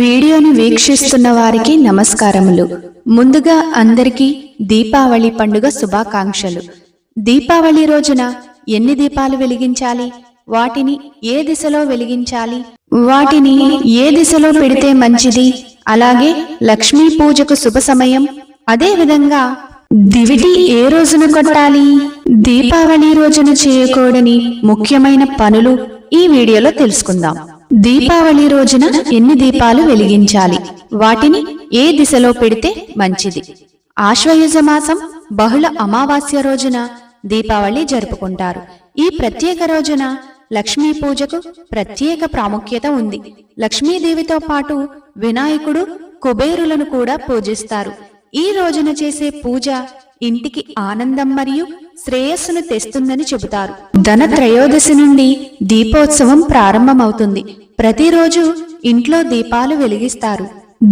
వీడియోను వీక్షిస్తున్న వారికి నమస్కారములు. ముందుగా అందరికీ దీపావళి పండుగ శుభాకాంక్షలు. దీపావళి రోజున ఎన్ని దీపాలు వెలిగించాలి? వాటిని ఏ దిశలో వెలిగించాలి? వాటిని ఏ దిశలో పెడితే మంచిది? అలాగే లక్ష్మీ పూజకు శుభ సమయం. అదే విధంగా దివిటి ఏ రోజున కొట్టాలి? దీపావళి రోజున చేయకూడని ముఖ్యమైన పనులు ఈ వీడియోలో తెలుసుకుందాం. దీపావళి రోజున ఎన్ని దీపాలు వెలిగించాలి? వాటిని ఏ దిశలో పెడితే మంచిది? ఆశ్వయుజ మాసం బహుళ అమావాస్య రోజున దీపావళి జరుపుకుంటారు. ఈ ప్రత్యేక రోజున లక్ష్మీ పూజకు ప్రత్యేక ప్రాముఖ్యత ఉంది. లక్ష్మీదేవితో పాటు వినాయకుడు కుబేరులను కూడా పూజిస్తారు. ఈ రోజున చేసే పూజ ఇంటికి ఆనందం మరియు శ్రేయస్సును తెస్తుందని చెబుతారు. ధన త్రయోదశి నుండి దీపోత్సవం ప్రారంభమవుతుంది. ప్రతిరోజు ఇంట్లో దీపాలు వెలిగిస్తారు.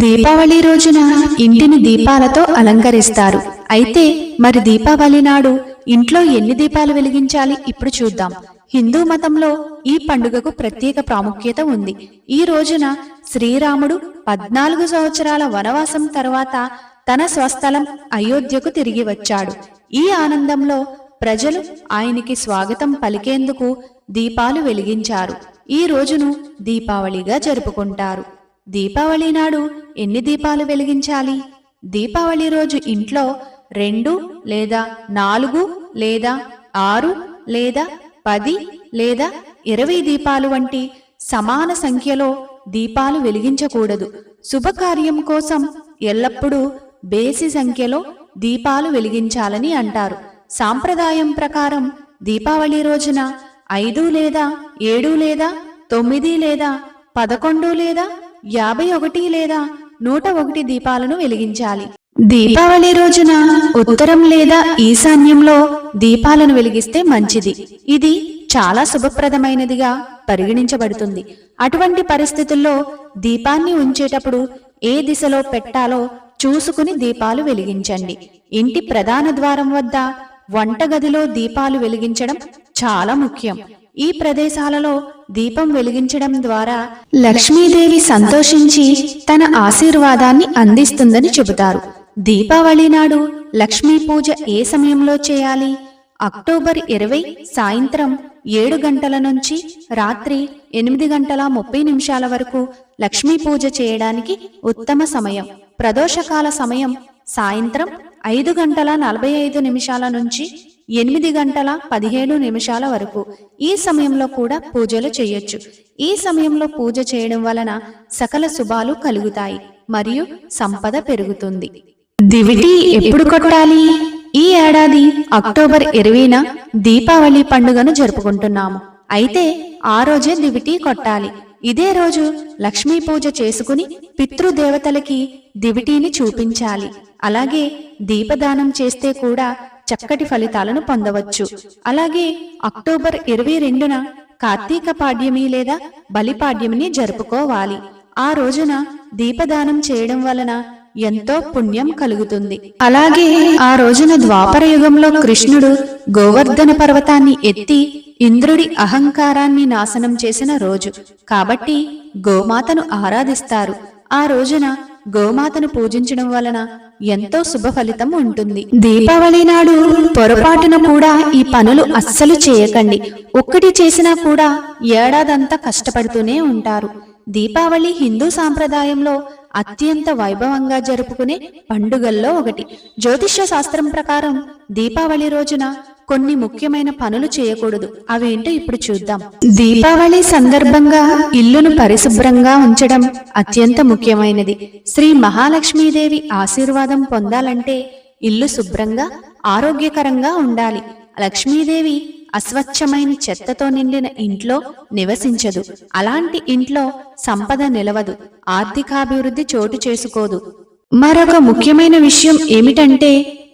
దీపావళి రోజున ఇంటిని దీపాలతో అలంకరిస్తారు. అయితే మరి దీపావళి నాడు ఇంట్లో ఎన్ని దీపాలు వెలిగించాలి? ఇప్పుడు చూద్దాం. హిందూ మతంలో ఈ పండుగకు ప్రత్యేక ప్రాముఖ్యత ఉంది. ఈ రోజున శ్రీరాముడు పద్నాలుగు సంవత్సరాల వనవాసం తరువాత తన స్వస్థలం అయోధ్యకు తిరిగి వచ్చాడు. ఈ ఆనందంలో ప్రజలు ఆయనకి స్వాగతం పలికేందుకు దీపాలు వెలిగించారు. ఈ రోజును దీపావళిగా జరుపుకుంటారు. దీపావళి నాడు ఎన్ని దీపాలు వెలిగించాలి? దీపావళి రోజు ఇంట్లో రెండు లేదా నాలుగు లేదా ఆరు లేదా పది లేదా ఇరవై దీపాలు వంటి సమాన సంఖ్యలో దీపాలు వెలిగించకూడదు. శుభకార్యం కోసం ఎల్లప్పుడూ బేసి సంఖ్యలో దీపాలు వెలిగించాలని అంటారు. సాంప్రదాయం ప్రకారం దీపావళి రోజున ఐదు లేదా ఏడు లేదా తొమ్మిది లేదా పదకొండు లేదా యాభై ఒకటి లేదా నూట ఒకటి దీపాలను వెలిగించాలి. దీపావళి రోజున ఉత్తరం లేదా ఈశాన్యంలో దీపాలను వెలిగిస్తే మంచిది. ఇది చాలా శుభప్రదమైనదిగా పరిగణించబడుతుంది. అటువంటి పరిస్థితుల్లో దీపాన్ని ఉంచేటప్పుడు ఏ దిశలో పెట్టాలో చూసుకుని దీపాలు వెలిగించండి. ఇంటి ప్రధాన ద్వారం వద్ద వంటగదిలో దీపాలు వెలిగించడం చాలా ముఖ్యం. ఈ ప్రదేశాలలో దీపం వెలిగించడం ద్వారా లక్ష్మీదేవి సంతోషించి తన ఆశీర్వాదాన్ని అందిస్తుందని చెబుతారు. దీపావళి నాడు లక్ష్మీ పూజ ఏ సమయంలో చేయాలి? అక్టోబర్ ఇరవై సాయంత్రం ఏడు గంటల నుంచి రాత్రి ఎనిమిది గంటల ముప్పై నిమిషాల వరకు లక్ష్మీ పూజ చేయడానికి ఉత్తమ సమయం. ప్రదోషకాల సమయం సాయంత్రం ఐదు గంటల నలభై ఐదు నిమిషాల నుంచి ఎనిమిది గంటల పదిహేడు నిమిషాల వరకు ఈ సమయంలో కూడా పూజలు చేయొచ్చు. ఈ సమయంలో పూజ చేయడం వలన సకల శుభాలు కలుగుతాయి మరియు సంపద పెరుగుతుంది. దివిటి ఎప్పుడు కొట్టాలి? ఈ ఏడాది అక్టోబర్ ఇరవైన దీపావళి పండుగను జరుపుకుంటున్నాము. అయితే ఆ రోజే దివిటి కొట్టాలి. ఇదే రోజు లక్ష్మీ పూజ చేసుకుని పితృదేవతలకి దివిటీని చూపించాలి. అలాగే దీపదానం చేస్తే కూడా చక్కటి ఫలితాలను పొందవచ్చు. అలాగే అక్టోబర్ ఇరవై రెండున కార్తీక పాడ్యమి లేదా బలిపాడ్యమిని జరుపుకోవాలి. ఆ రోజున దీపదానం చేయడం వలన ఎంతో పుణ్యం కలుగుతుంది. అలాగే ఆ రోజున ద్వాపర యుగంలో కృష్ణుడు గోవర్ధన పర్వతాన్ని ఎత్తి ఇంద్రుడి అహంకారాన్ని నాశనం చేసిన రోజు. కాబట్టి గోమాతను ఆరాధిస్తారు. ఆ రోజున గోమాతను పూజించడం వలన ఎంతో శుభ ఫలితం ఉంటుంది. దీపావళి నాడు పొరపాటున కూడా ఈ పనులు అస్సలు చేయకండి. ఒక్కటి చేసినా కూడా ఏడాదంతా కష్టపడుతూనే ఉంటారు. దీపావళి హిందూ సాంప్రదాయంలో అత్యంత వైభవంగా జరుపుకునే పండుగల్లో ఒకటి. జ్యోతిష్య శాస్త్రం ప్రకారం దీపావళి రోజున కొన్ని ముఖ్యమైన పనులు చేయకూడదు. అవేంటో ఇప్పుడు చూద్దాం. దీపావళి సందర్భంగా ఇల్లును పరిశుభ్రంగా ఉంచడం అత్యంత ముఖ్యమైనది. శ్రీ మహాలక్ష్మీదేవి ఆశీర్వాదం పొందాలంటే ఇల్లు శుభ్రంగా ఆరోగ్యకరంగా ఉండాలి. లక్ష్మీదేవి అస్వచ్ఛమైన చెత్తతో నిండిన ఇంట్లో నివసించదు. అలాంటి ఇంట్లో సంపద నిలవదు. ఆర్థికాభివృద్ధి చోటు చేసుకోదు. మరొక ముఖ్యమైన విషయం ఏమిటంటే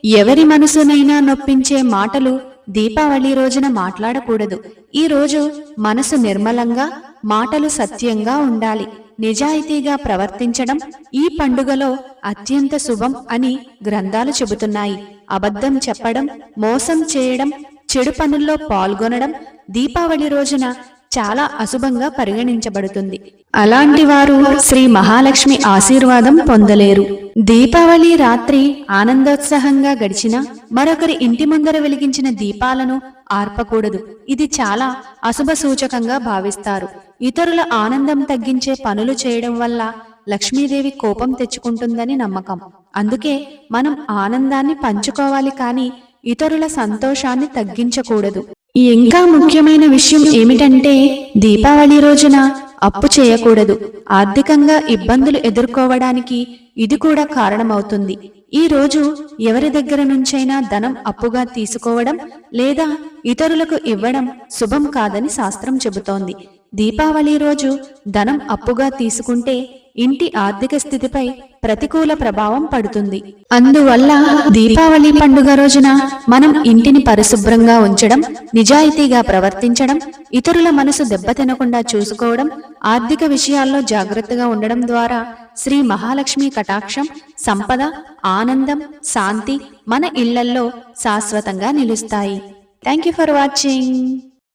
ఎవరి మనసునైనా నొప్పించే మాటలు దీపావళి రోజున మాట్లాడకూడదు. ఈ రోజు మనసు నిర్మలంగా మాటలు సత్యంగా ఉండాలి. నిజాయితీగా ప్రవర్తించడం ఈ పండుగలో అత్యంత శుభం అని గ్రంథాలు చెబుతున్నాయి. అబద్ధం చెప్పడం మోసం చేయడం చెడు పనుల్లో పాల్గొనడం దీపావళి రోజున చాలా అశుభంగా పరిగణించబడుతుంది. అలాంటి వారు శ్రీ మహాలక్ష్మి ఆశీర్వాదం పొందలేరు. దీపావళి రాత్రి ఆనందోత్సాహంగా గడిచిన మరొకరి ఇంటి ముందర వెలిగించిన దీపాలను ఆర్పకూడదు. ఇది చాలా అశుభ సూచకంగా భావిస్తారు. ఇతరుల ఆనందం తగ్గించే పనులు చేయడం వల్ల లక్ష్మీదేవి కోపం తెచ్చుకుంటుందని నమ్మకం. అందుకే మనం ఆనందాన్ని పంచుకోవాలి కానీ ఇతరుల సంతోషాన్ని తగ్గించకూడదు. ఇంకా ముఖ్యమైన విషయం ఏమిటంటే దీపావళి రోజున అప్పు చేయకూడదు. ఆర్థికంగా ఇబ్బందులు ఎదుర్కోవడానికి ఇది కూడా కారణమవుతుంది. ఈ రోజు ఎవరి దగ్గర నుంచైనా ధనం అప్పుగా తీసుకోవడం లేదా ఇతరులకు ఇవ్వడం శుభం కాదని శాస్త్రం చెబుతోంది. దీపావళి రోజు ధనం అప్పుగా తీసుకుంటే ఇంటి ఆర్థిక స్థితిపై ప్రతికూల ప్రభావం పడుతుంది. అందువల్ల దీపావళి పండుగ రోజున మనం ఇంటిని పరిశుభ్రంగా ఉంచడం నిజాయితీగా ప్రవర్తించడం ఇతరుల మనసు దెబ్బతినకుండా చూసుకోవడం ఆర్థిక విషయాల్లో జాగ్రత్తగా ఉండడం ద్వారా శ్రీ మహాలక్ష్మి కటాక్షం సంపద ఆనందం శాంతి మన ఇళ్ళల్లో శాశ్వతంగా నిలుస్తాయి. Thank you for watching